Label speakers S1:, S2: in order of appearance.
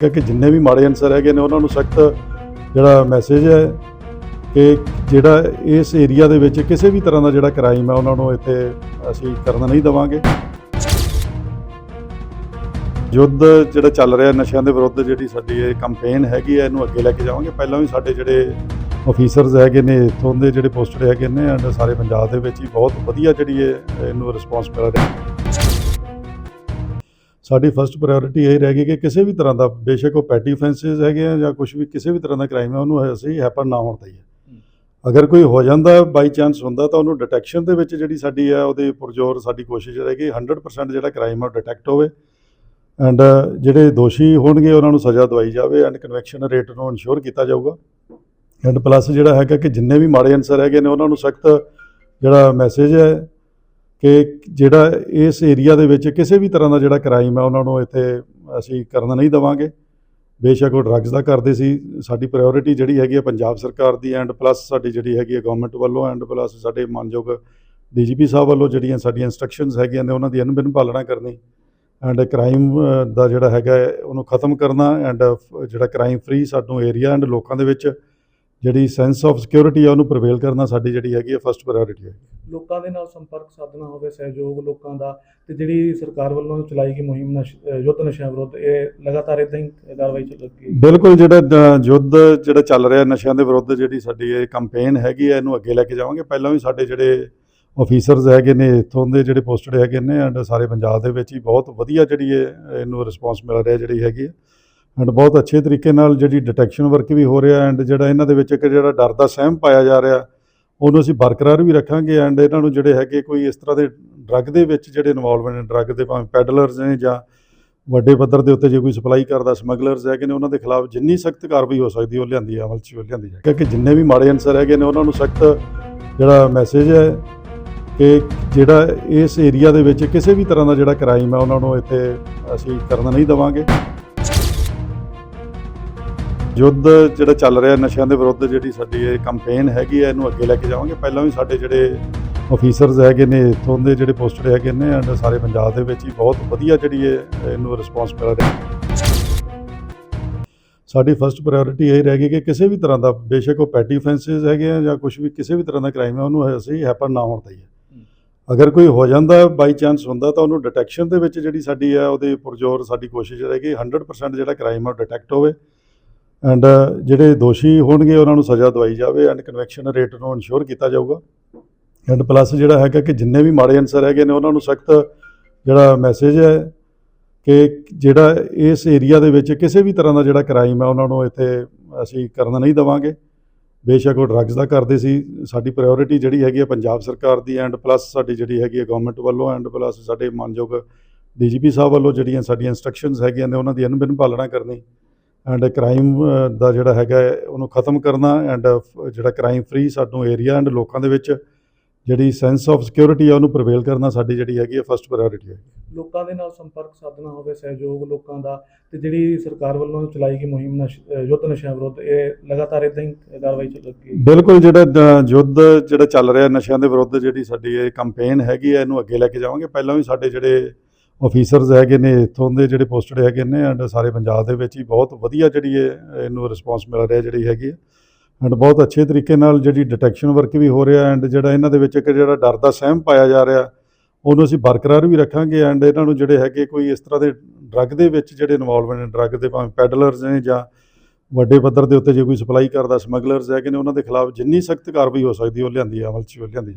S1: ਕਿ ਜਿੰਨੇ ਵੀ ਮਾੜੇ ਅਨਸਰ ਹੈਗੇ ਨੇ, ਉਹਨਾਂ ਨੂੰ ਸਖਤ ਜਿਹੜਾ ਮੈਸੇਜ ਹੈ ਕਿ ਜਿਹੜਾ ਇਸ ਏਰੀਆ ਦੇ ਵਿੱਚ ਕਿਸੇ ਵੀ ਤਰ੍ਹਾਂ ਦਾ ਜਿਹੜਾ ਕ੍ਰਾਈਮ ਹੈ, ਉਹਨਾਂ ਨੂੰ ਇੱਥੇ ਅਸੀਂ ਕਰਨ ਨਹੀਂ ਦੇਵਾਂਗੇ। ਯੁੱਧ ਜਿਹੜਾ ਚੱਲ ਰਿਹਾ, ਨਸ਼ਿਆਂ ਦੇ ਵਿਰੁੱਧ ਜਿਹੜੀ ਸਾਡੀ ਇਹ ਕੈਂਪੇਨ ਹੈਗੀ ਹੈ, ਇਹਨੂੰ ਅੱਗੇ ਲੈ ਕੇ ਜਾਵਾਂਗੇ। ਪਹਿਲਾਂ ਵੀ ਸਾਡੇ ਜਿਹੜੇ ਆਫੀਸਰਸ ਹੈਗੇ ਨੇ, ਇੱਥੋਂ ਦੇ ਜਿਹੜੇ ਪੋਸਟਡ ਹੈਗੇ ਨੇ ਐਂਡ ਸਾਰੇ ਪੰਜਾਬ ਦੇ ਵਿੱਚ ਹੀ ਬਹੁਤ ਵਧੀਆ ਜਿਹੜੀ ਇਹ, ਇਹਨੂੰ ਰਿਸਪੌਂਸ ਮਿਲ ਰਿਹਾ। ਸਾਡੀ ਫਰਸਟ ਪ੍ਰਾਇੋਰਟੀ ਇਹ ਰਹੇਗੀ ਕਿ ਕਿਸੇ ਵੀ ਤਰ੍ਹਾਂ ਦਾ ਬੇਸ਼ੱਕ ਉਹ ਪੈਟੀ ਫੈਂਸਿਸ ਹੈਗੇ ਆ ਜਾਂ ਕੁਝ ਵੀ ਕਿਸੇ ਵੀ ਤਰ੍ਹਾਂ ਦਾ ਕ੍ਰਾਈਮ ਹੈ ਉਹਨੂੰ ਅਸੀਂ ਹੈਪਨ ਨਾ ਹੋਣ ਦਈਏ। ਅਗਰ ਕੋਈ ਹੋ ਜਾਂਦਾ ਬਾਈ ਚਾਂਸ ਹੁੰਦਾ ਤਾਂ ਉਹਨੂੰ ਡਿਟੈਕਸ਼ਨ ਦੇ ਵਿੱਚ ਜਿਹੜੀ ਸਾਡੀ ਹੈ ਉਹਦੇ ਪੁਰਜੋਰ ਸਾਡੀ ਕੋਸ਼ਿਸ਼ ਰਹੇਗੀ 100% ਜਿਹੜਾ ਕ੍ਰਾਈਮ ਹੈ ਉਹ ਡਿਟੈਕਟ ਹੋਵੇ। ਐਂਡ ਜਿਹੜੇ ਦੋਸ਼ੀ ਹੋਣਗੇ ਉਹਨਾਂ ਨੂੰ ਸਜ਼ਾ ਦਵਾਈ ਜਾਵੇ ਐਂਡ ਕਨਵੈਕਸ਼ਨ ਰੇਟ ਨੂੰ ਇਨਸ਼ੋਰ ਕੀਤਾ ਜਾਊਗਾ। ਐਂਡ ਪਲੱਸ ਜਿਹੜਾ ਹੈਗਾ ਕਿ ਜਿੰਨੇ ਵੀ ਮਾੜੇ ਅਨਸਰ ਹੈਗੇ ਨੇ ਉਹਨਾਂ ਨੂੰ ਸਖਤ ਜਿਹੜਾ ਮੈਸੇਜ ਹੈ ਕਿ ਜਿਹੜਾ ਇਸ ਏਰੀਆ ਦੇ ਵਿੱਚ ਕਿਸੇ ਵੀ ਤਰ੍ਹਾਂ ਦਾ ਜਿਹੜਾ ਕ੍ਰਾਈਮ ਹੈ, ਉਹਨਾਂ ਨੂੰ ਇੱਥੇ ਅਸੀਂ ਕਰਨ ਨਹੀਂ ਦੇਵਾਂਗੇ। ਬੇਸ਼ੱਕ ਉਹ ਡਰੱਗਸ ਦਾ ਕਰਦੇ ਸੀ। ਸਾਡੀ ਪ੍ਰਾਇੋਰਟੀ ਜਿਹੜੀ ਹੈਗੀ ਹੈ ਪੰਜਾਬ ਸਰਕਾਰ ਦੀ ਐਂਡ ਪਲੱਸ ਸਾਡੀ ਜਿਹੜੀ ਹੈਗੀ ਹੈ ਗਵਰਨਮੈਂਟ ਵੱਲੋਂ ਐਂਡ ਪਲੱਸ ਸਾਡੇ ਮਾਨਯੋਗ ਡੀਜੀਪੀ ਸਾਹਿਬ ਵੱਲੋਂ ਜਿਹੜੀਆਂ ਸਾਡੀਆਂ ਇਨਸਟਰਕਸ਼ਨਸ ਹੈਗੀਆਂ ਨੇ, ਉਹਨਾਂ ਦੀ ਅਨੁਬਿਨ ਪਾਲਣਾ ਕਰਨੀ ਐਂਡ ਕ੍ਰਾਈਮ ਦਾ ਜਿਹੜਾ ਹੈਗਾ ਉਹਨੂੰ ਖਤਮ ਕਰਨਾ ਐਂਡ ਜਿਹੜਾ ਕ੍ਰਾਈਮ ਫ੍ਰੀ ਸਾਨੂੰ ਏਰੀਆ ਐਂਡ ਲੋਕਾਂ ਦੇ ਵਿੱਚ ਜਿਹੜੀ ਸੈਂਸ ਆਫ ਸਿਕਿਉਰਿਟੀ ਆ, ਉਹਨੂੰ ਪ੍ਰਵੇਲ ਕਰਨਾ ਸਾਡੀ ਜਿਹੜੀ ਹੈਗੀ ਹੈ ਫਸਟ ਪ੍ਰਾਇੋਰਟੀ ਹੈ
S2: ਲੋਕਾਂ ਦੇ ਨਾਲ ਸੰਪਰਕ ਸਾਧਣਾ ਹੋਵੇ, ਸਹਿਯੋਗ ਲੋਕਾਂ ਦਾ, ਤੇ ਜਿਹੜੀ ਸਰਕਾਰ ਵੱਲੋਂ ਚਲਾਈ ਗਈ ਮੁਹਿੰਮ ਨਸ਼- ਯੁੱਧ ਨਸ਼ਿਆਂ ਵਿਰੁੱਧ, ਇਹ ਲਗਾਤਾਰ ਇਦਾਂ ਹੀ ਕਾਰਵਾਈ ਚੱਲ ਰਹੀ ਹੈ?
S1: ਬਿਲਕੁਲ, ਜਿਹੜਾ ਯੁੱਧ ਜਿਹੜਾ ਚੱਲ ਰਿਹਾ ਨਸ਼ਿਆਂ ਦੇ ਵਿਰੁੱਧ, ਜਿਹੜੀ ਸਾਡੀ ਇਹ ਕੈਂਪੇਨ ਹੈਗੀ ਹੈ, ਇਹਨੂੰ ਅੱਗੇ ਲੈ ਕੇ ਜਾਵਾਂਗੇ। ਪਹਿਲਾਂ ਵੀ ਸਾਡੇ ਜਿਹੜੇ ਆਫੀਸਰਸ ਹੈਗੇ ਨੇ ਇੱਥੋਂ ਦੇ, ਜਿਹੜੇ ਪੋਸਟਡ ਹੈਗੇ ਨੇ ਐਂਡ ਸਾਰੇ ਪੰਜਾਬ ਦੇ ਵਿੱਚ ਹੀ ਬਹੁਤ ਵਧੀਆ ਜਿਹੜੀ ਇਹ, ਇਹਨੂੰ ਰਿਸਪੌਂਸ ਮਿਲ ਰਿਹਾ ਜਿਹੜੀ ਹੈਗੀ ਹੈ। ਐਂਡ ਬਹੁਤ ਅੱਛੇ ਤਰੀਕੇ ਨਾਲ ਜਿਹੜੀ ਡਿਟੈਕਸ਼ਨ ਵਰਕ ਵੀ ਹੋ ਰਿਹਾ ਐਂਡ ਜਿਹੜਾ ਇਹਨਾਂ ਦੇ ਵਿੱਚ ਇੱਕ ਜਿਹੜਾ ਡਰ ਦਾ ਸਹਿਮ ਪਾਇਆ ਜਾ ਰਿਹਾ ਉਹਨੂੰ ਅਸੀਂ ਬਰਕਰਾਰ ਵੀ ਰੱਖਾਂਗੇ ਐਂਡ ਇਹਨਾਂ ਨੂੰ ਜਿਹੜੇ ਹੈਗੇ ਕੋਈ ਇਸ ਤਰ੍ਹਾਂ ਦੇ ਡਰੱਗ ਦੇ ਵਿੱਚ ਜਿਹੜੇ ਇਨਵੋਲਵਮੈਂਟ ਨੇ ਡਰੱਗ ਦੇ ਭਾਵੇਂ ਪੈਡਲਰਸ ਨੇ ਜਾਂ ਵੱਡੇ ਪੱਧਰ ਦੇ ਉੱਤੇ ਜੇ ਕੋਈ ਸਪਲਾਈ ਕਰਦਾ ਸਮਗਲਰਸ ਹੈਗੇ ਨੇ ਉਹਨਾਂ ਦੇ ਖਿਲਾਫ ਜਿੰਨੀ ਸਖਤ ਕਾਰਵਾਈ ਹੋ ਸਕਦੀ ਉਹ ਲਿਆਂਦੀ ਹੈ, ਅਮਲ 'ਚ ਉਹ ਲਿਆਂਦੀ ਜਾਏ ਕਿਉਂਕਿ ਜਿੰਨੇ ਵੀ ਮਾੜੇ ਅਨਸਰ ਹੈਗੇ ਨੇ ਉਹਨਾਂ ਨੂੰ ਸਖਤ ਜਿਹੜਾ ਮੈਸੇਜ ਹੈ ਕਿ ਜਿਹੜਾ ਇਸ ਏਰੀਆ ਦੇ ਵਿੱਚ ਕਿਸੇ ਵੀ ਤਰ੍ਹਾਂ ਦਾ ਜਿਹੜਾ ਕ੍ਰਾਈਮ ਹੈ ਉਹਨਾਂ ਨੂੰ ਇੱਥੇ ਅਸੀਂ ਕਰਨ ਨਹੀਂ ਦੇਵਾਂਗੇ। ਯੁੱਧ ਜਿਹੜਾ ਚੱਲ ਰਿਹਾ ਨਸ਼ਿਆਂ ਦੇ ਵਿਰੁੱਧ, ਜਿਹੜੀ ਸਾਡੀ ਇਹ ਕੈਂਪੇਨ ਹੈਗੀ ਹੈ ਇਹਨੂੰ ਅੱਗੇ ਲੈ ਕੇ ਜਾਵਾਂਗੇ। ਪਹਿਲਾਂ ਵੀ ਸਾਡੇ ਜਿਹੜੇ ਆਫੀਸਰਸ ਹੈਗੇ ਨੇ, ਇੱਥੋਂ ਦੇ ਜਿਹੜੇ ਪੋਸਟਡ ਹੈਗੇ ਨੇ ਐਂਡ ਸਾਰੇ ਪੰਜਾਬ ਦੇ ਵਿੱਚ ਹੀ ਬਹੁਤ ਵਧੀਆ ਜਿਹੜੀ ਇਹ, ਇਹਨੂੰ ਰਿਸਪੌਂਸ ਮਿਲ ਰਿਹਾ ਸਾਡੀ ਫਰਸਟ ਪ੍ਰਾਇੋਰਟੀ ਇਹ ਰਹਿ ਗਈ ਕਿ ਕਿਸੇ ਵੀ ਤਰ੍ਹਾਂ ਦਾ, ਬੇਸ਼ੱਕ ਉਹ ਪੈਟੀ ਫੈਂਸਿਸ ਹੈਗੇ ਆ ਜਾਂ ਕੁਝ ਵੀ, ਕਿਸੇ ਵੀ ਤਰ੍ਹਾਂ ਦਾ ਕ੍ਰਾਈਮ ਹੈ ਉਹਨੂੰ ਅਸੀਂ ਹੈਪਨ ਨਾ ਹੋਣ ਦਈਏ। ਅਗਰ ਕੋਈ ਹੋ ਜਾਂਦਾ ਬਾਈ ਚਾਂਸ ਹੁੰਦਾ, ਤਾਂ ਉਹਨੂੰ ਡਿਟੈਕਸ਼ਨ ਦੇ ਵਿੱਚ ਜਿਹੜੀ ਸਾਡੀ ਹੈ ਉਹਦੇ ਪੁਰਜੋਰ ਸਾਡੀ ਕੋਸ਼ਿਸ਼ ਰਹੇਗੀ 100% ਜਿਹੜਾ ਕ੍ਰਾਈਮ ਹੈ ਉਹ ਡਿਟੈਕਟ ਹੋਵੇ। ਐਂਡ uh, ਜਿਹੜੇ ਦੋਸ਼ੀ ਹੋਣਗੇ, ਉਹਨਾਂ ਨੂੰ ਸਜ਼ਾ ਦਵਾਈ ਜਾਵੇ ਐਂਡ ਕਨਵੈਕਸ਼ਨ ਰੇਟ ਨੂੰ ਇਨਸ਼ੋਰ ਕੀਤਾ ਜਾਊਗਾ। ਐਂਡ ਪਲੱਸ ਜਿਹੜਾ ਹੈਗਾ ਕਿ ਜਿੰਨੇ ਵੀ ਮਾੜੇ ਅਨਸਰ ਹੈਗੇ ਨੇ, ਉਹਨਾਂ ਨੂੰ ਸਖਤ ਜਿਹੜਾ ਮੈਸੇਜ ਹੈ ਕਿ ਜਿਹੜਾ ਇਸ ਏਰੀਆ ਦੇ ਵਿੱਚ ਕਿਸੇ ਵੀ ਤਰ੍ਹਾਂ ਦਾ ਜਿਹੜਾ ਕ੍ਰਾਈਮ ਹੈ, ਉਹਨਾਂ ਨੂੰ ਇੱਥੇ ਅਸੀਂ ਕਰਨ ਨਹੀਂ ਦੇਵਾਂਗੇ। ਬੇਸ਼ੱਕ ਉਹ ਡਰੱਗਸ ਦਾ ਕਰਦੇ ਸੀ। ਸਾਡੀ ਪ੍ਰਾਇੋਰਟੀ ਜਿਹੜੀ ਹੈਗੀ ਹੈ ਪੰਜਾਬ ਸਰਕਾਰ ਦੀ ਐਂਡ ਪਲੱਸ ਸਾਡੀ ਜਿਹੜੀ ਹੈਗੀ ਹੈ ਗਵਰਨਮੈਂਟ ਵੱਲੋਂ ਐਂਡ ਪਲੱਸ ਸਾਡੇ ਮਾਨਯੋਗ ਡੀਜੀਪੀ ਸਾਹਿਬ ਵੱਲੋਂ ਜਿਹੜੀਆਂ ਸਾਡੀਆਂ ਇਨਸਟਰਕਸ਼ਨਸ ਹੈਗੀਆਂ ਨੇ, ਉਹਨਾਂ ਦੀ ਅਨੁਬਿਨ ਪਾਲਣਾ ਕਰਨੀ। ਐਂਡ ਕ੍ਰਾਈਮ ਦਾ ਜਿਹੜਾ ਹੈਗਾ ਉਹਨੂੰ ਖਤਮ ਕਰਨਾ ਐਂਡ ਜਿਹੜਾ ਕ੍ਰਾਈਮ ਫ੍ਰੀ ਸਾਨੂੰ ਏਰੀਆ ਐਂਡ ਲੋਕਾਂ ਦੇ ਵਿੱਚ ਜਿਹੜੀ ਸੈਂਸ ਆਫ ਸਿਕਿਉਰਿਟੀ ਹੈ ਉਹਨੂੰ ਪ੍ਰਵੇਲ ਕਰਨਾ ਸਾਡੀ ਜਿਹੜੀ ਹੈਗੀ ਹੈ ਫਸਟ ਪ੍ਰਾਇੋਰਟੀ ਹੈ
S2: ਲੋਕਾਂ ਦੇ ਨਾਲ ਸੰਪਰਕ ਸਾਧਣਾ ਹੋਵੇ ਸਹਿਯੋਗ ਲੋਕਾਂ ਦਾ ਤੇ ਜਿਹੜੀ ਸਰਕਾਰ ਵੱਲੋਂ ਚਲਾਈ ਗਈ ਮੁਹਿੰਮ ਯੁੱਧ ਨਸ਼ਿਆਂ ਵਿਰੁੱਧ ਇਹ ਲਗਾਤਾਰ ਇਦਾਂ ਹੀ ਕਾਰਵਾਈ ਚੱਲ ਰਹੀ ਹੈ।
S1: ਬਿਲਕੁਲ ਜਿਹੜਾ ਯੁੱਧ ਜਿਹੜਾ ਚੱਲ ਰਿਹਾ ਨਸ਼ਿਆਂ ਦੇ ਵਿਰੁੱਧ ਜਿਹੜੀ ਸਾਡੀ ਇਹ ਕੈਂਪੇਨ ਹੈਗੀ ਹੈ ਇਹਨੂੰ ਅੱਗੇ ਲੈ ਕੇ ਜਾਵਾਂਗੇ। ਪਹਿਲਾਂ ਵੀ ਸਾਡੇ ਜਿਹੜੇ ਆਫੀਸਰਸ ਹੈਗੇ ਨੇ ਇੱਥੋਂ ਦੇ ਜਿਹੜੇ ਪੋਸਟਡ ਹੈਗੇ ਨੇ ਐਂਡ ਸਾਰੇ ਪੰਜਾਬ ਦੇ ਵਿੱਚ ਹੀ ਬਹੁਤ ਵਧੀਆ ਜਿਹੜੀ ਇਹ ਇਹਨੂੰ ਰਿਸਪੌਂਸ ਮਿਲ ਰਿਹਾ ਜਿਹੜੀ ਹੈਗੀ ਹੈ। ਐਂਡ ਬਹੁਤ ਅੱਛੇ ਤਰੀਕੇ ਨਾਲ ਜਿਹੜੀ ਡਿਟੈਕਸ਼ਨ ਵਰਕ ਵੀ ਹੋ ਰਿਹਾ ਐਂਡ ਜਿਹੜਾ ਇਹਨਾਂ ਦੇ ਵਿੱਚ ਇੱਕ ਜਿਹੜਾ ਡਰ ਦਾ ਸਹਿਮ ਪਾਇਆ ਜਾ ਰਿਹਾ ਉਹਨੂੰ ਅਸੀਂ ਬਰਕਰਾਰ ਵੀ ਰੱਖਾਂਗੇ ਐਂਡ ਇਹਨਾਂ ਨੂੰ ਜਿਹੜੇ ਹੈਗੇ ਕੋਈ ਇਸ ਤਰ੍ਹਾਂ ਦੇ ਡਰੱਗ ਦੇ ਵਿੱਚ ਜਿਹੜੇ ਇਨਵੋਲਵਮੈਂਟ ਨੇ ਡਰੱਗ ਦੇ ਭਾਵੇਂ ਪੈਡਲਰਸ ਨੇ ਜਾਂ ਵੱਡੇ ਪੱਧਰ ਦੇ ਉੱਤੇ ਜੇ ਕੋਈ ਸਪਲਾਈ ਕਰਦਾ ਸਮਗਲਰਸ ਹੈਗੇ ਨੇ ਉਹਨਾਂ ਦੇ ਖਿਲਾਫ ਜਿੰਨੀ ਸਖਤ ਕਾਰਵਾਈ ਹੋ ਸਕਦੀ ਉਹ ਲਿਆਂਦੀ ਹੈ, ਅਮਲ 'ਚ ਉਹ ਲਿਆਂਦੀ ਜਾਏ